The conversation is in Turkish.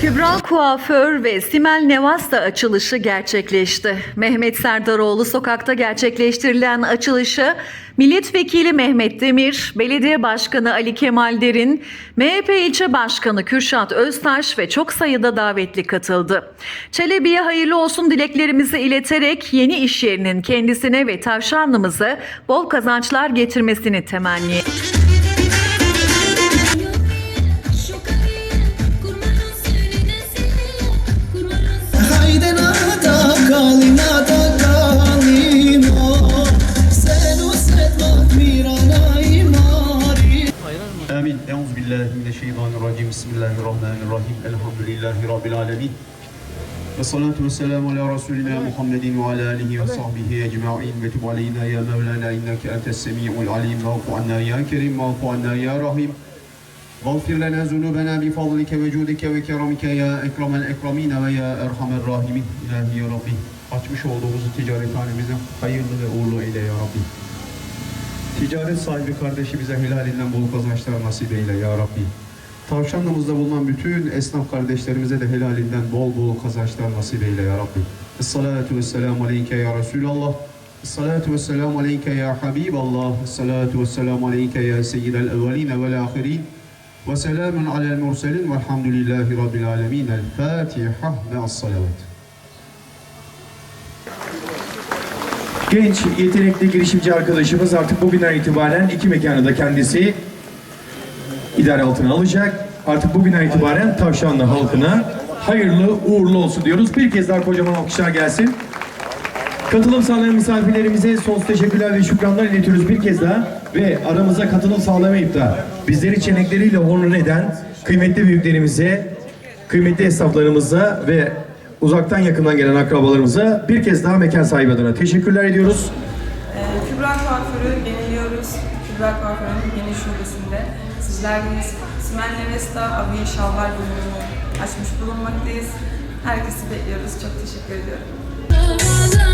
Kübra Kuaför ve Simel Nevasta açılışı gerçekleşti. Mehmet Serdaroğlu sokakta gerçekleştirilen açılışı Milletvekili Mehmet Demir, Belediye Başkanı Ali Kemal Derin, MHP ilçe başkanı Kürşat Öztaş ve çok sayıda davetli katıldı. Çelebi'ye hayırlı olsun dileklerimizi ileterek yeni iş yerinin kendisine ve tavşanlımıza bol kazançlar getirmesini temenni Haydi آمين أعوذ بالله من الشيطان الرجيم بسم الله الرحمن الرحيم الحمد لله رب العالمين والصلاة والسلام على رسولنا محمد وعلى آله وصحبه أجمعين وتب علينا يا مولانا إنك أنت السميع العليم واعف عنا يا كريم واعف عنا يا رحيم واغفر لنا ذنوبنا بفضلك وجودك وكرمك يا أكرم الأكرمين ويا أرحم الراحمين İlahi ya Rabbi açmış olduğumuz ticarethanemizi hayırlı ve uğurlu eyle ya Rabbi. Ticaret sahibi kardeşimize helalinden bol kazançlar nasip eyle ya Rabbi. Tavşanlımızda bulunan bütün esnaf kardeşlerimize de helalinden bol bol kazançlar nasip eyle ya Rabbi. Esselatu vesselamu aleyke ya Resulallah. Esselatu vesselamu aleyke ya Habiballah. Esselatu vesselamu aleyke ya Seyyidel evveline vel ahirin. Ve selamun alel murselin velhamdülillahi rabbil alemin. El Fatiha ve as-salavat. Genç, yetenekli girişimci arkadaşımız artık bugünden itibaren iki mekanı da kendisi idare altına alacak. Artık bugünden itibaren Tavşanlı halkına hayırlı uğurlu olsun diyoruz. Bir kez daha kocaman alkışlar gelsin. Katılım sağlayan misafirlerimize sonsuz teşekkürler ve şükranlar iletiyoruz bir kez daha. Ve aramıza katılım sağlamayıp da bizleri çenekleriyle onur eden kıymetli büyüklerimize, kıymetli esnaflarımıza ve uzaktan yakından gelen akrabalarımıza bir kez daha mekan sahibi adına teşekkürler ediyoruz. Ee, Kübra Kuaförü yeniliyoruz. Kübra Kuaförü'nün yeni şubesinde sizlerleyiz. Simel Nevesta Abiye Şalvar bölümünü açmış bulunmaktayız. Herkesi bekliyoruz. Çok teşekkür ediyorum.